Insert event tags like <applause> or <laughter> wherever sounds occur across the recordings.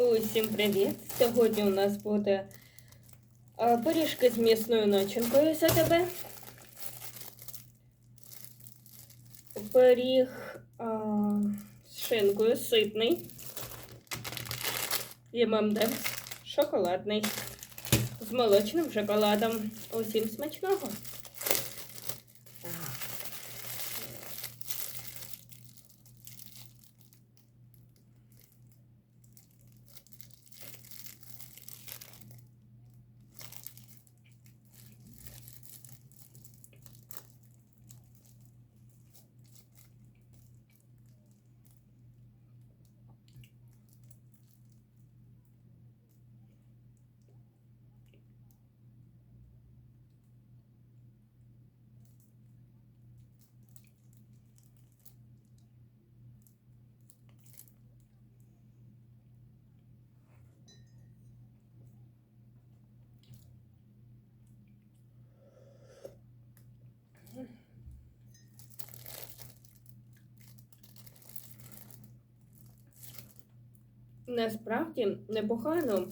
Усім привіт! Сьогодні у нас буде пиріжки з м'ясною начинкою за тебе. Пиріг а, з шинкою ситний. І ММД шоколадний. З молочним шоколадом. Усім смачного. Насправді непогано.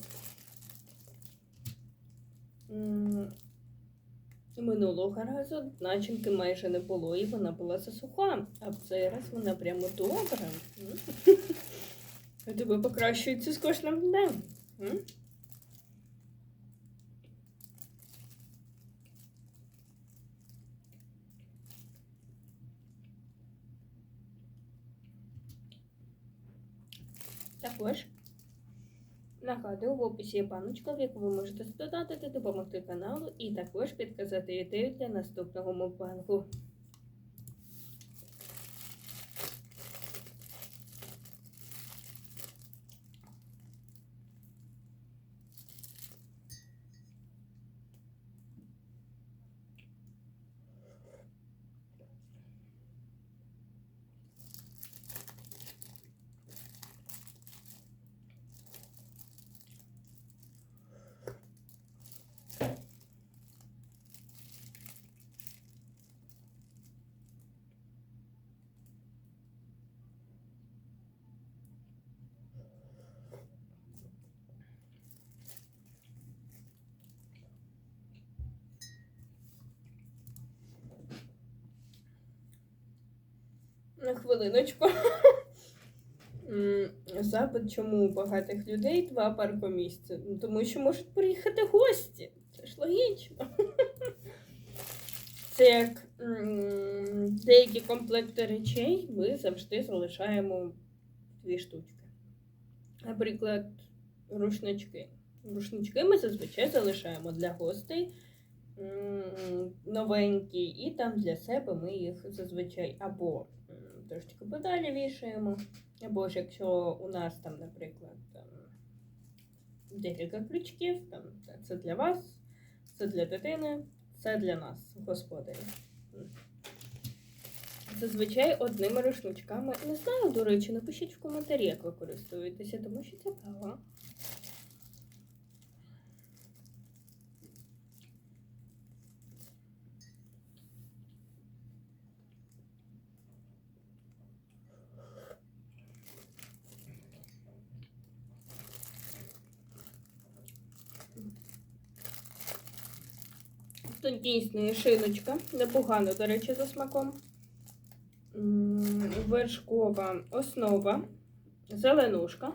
Минулого разу начинки майже не було, і вона була засуха, а в цей раз вона прямо добра. <laughs> У тебе покращується з кожним днем. Також нагадую, в описі є баночка, в яку ви можете додати, допомогти каналу і також підказати ідею для наступного мукбангу. На хвилиночку. Запит, чому у багатих людей два паркомісця? Ну, Тому що можуть приїхати гості. Це ж логічно. Це як деякі комплекти речей ми завжди залишаємо дві штучки. Наприклад, рушнички. Рушнички ми зазвичай залишаємо для гостей новенькі, і там для себе ми їх зазвичай або трошечки подалі вішаємо, або ж якщо у нас там, наприклад, там, декілька крючків, там, це- для вас, це для дитини, це для нас, господарів. Зазвичай одними рушничками. Не знаю, до речі, напишіть в коментарі, як ви користуєтеся, тому що цікаво. Тут дійсно є шиночка, непогано, до речі, за смаком. Вершкова основа, зеленушка.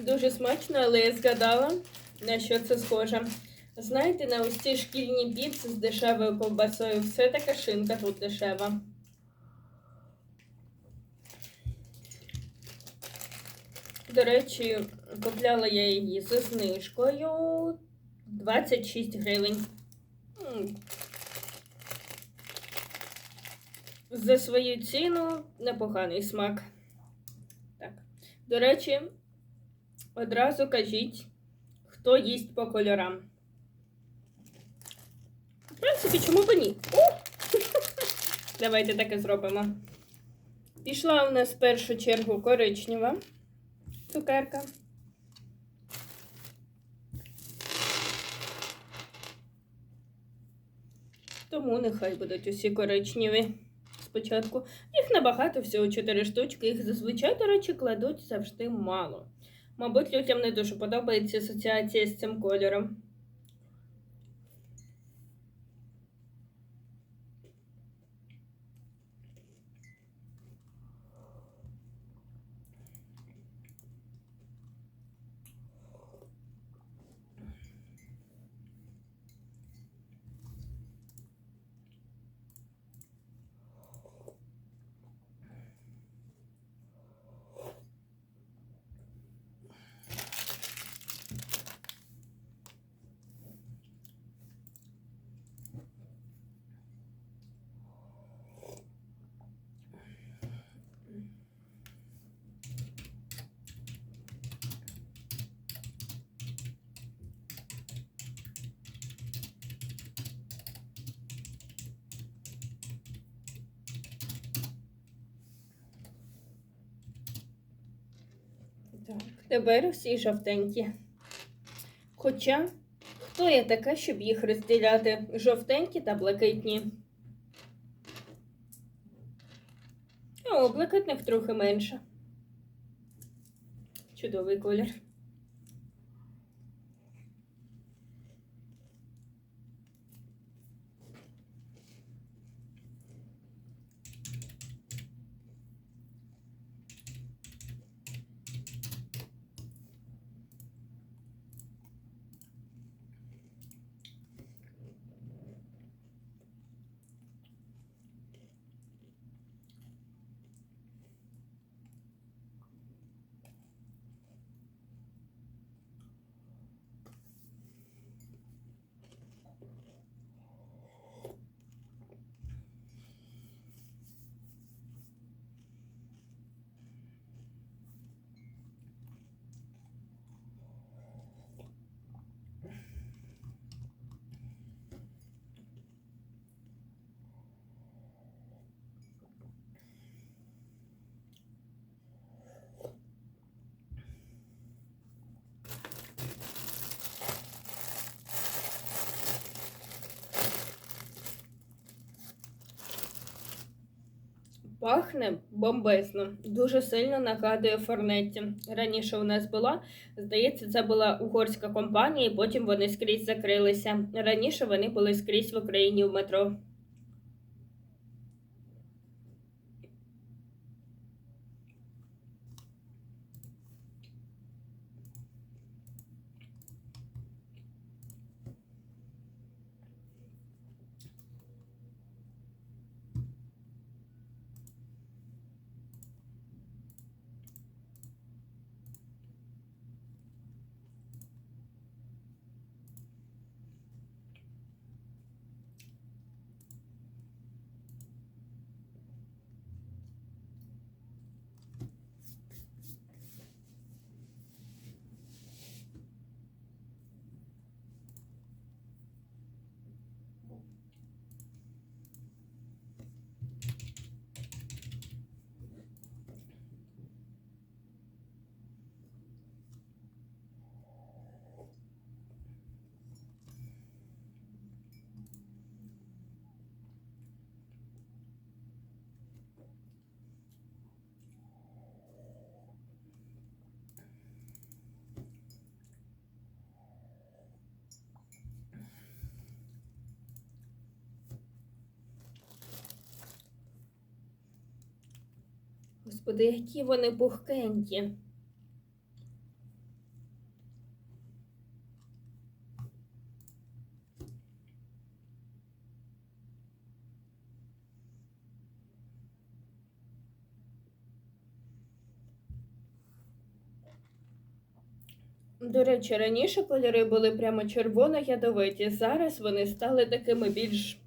Дуже смачно, але я згадала, на що це схоже. Знаєте, на ось ці шкільні піци з дешевою ковбасою, все така шинка тут дешева. До речі, купляла я її зі знижкою 26 гривень. За свою ціну непоганий смак. Так. До речі, одразу кажіть, хто їсть по кольорам. В принципі, чому б ні? О! <laughs> Давайте таке зробимо. Пішла у нас в першу чергу коричнева цукерка. Тому нехай будуть усі коричневі спочатку. Їх набагато, всього 4 штучки. Їх зазвичай, до речі, кладуть завжди мало. Мабуть, людям не дуже подобається асоціація з цим кольором. Так, тепер усі жовтенькі. Хоча, хто я така, щоб їх розділяти жовтенькі та блакитні? О, блакитних трохи менше. Чудовий колір. Пахне бомбезно, дуже сильно нагадує Форнетті. Раніше у нас була, здається, це була угорська компанія, і потім вони скрізь закрилися. Раніше вони були скрізь в Україні в метро. Господи, які вони пухкенькі. До речі, раніше кольори були прямо червоно-ядовиті. Зараз вони стали такими більш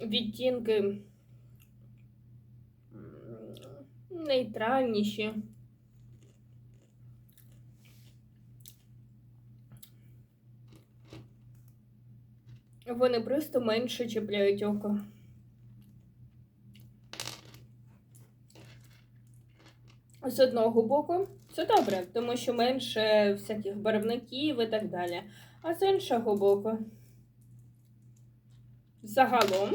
відтінки нейтральніші. Вони просто менше чіпляють око. З одного боку, це добре, тому що менше всяких барвників і так далі. А з іншого боку, загалом,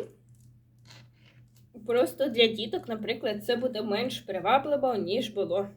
просто для діток, наприклад, це буде менш привабливо, ніж було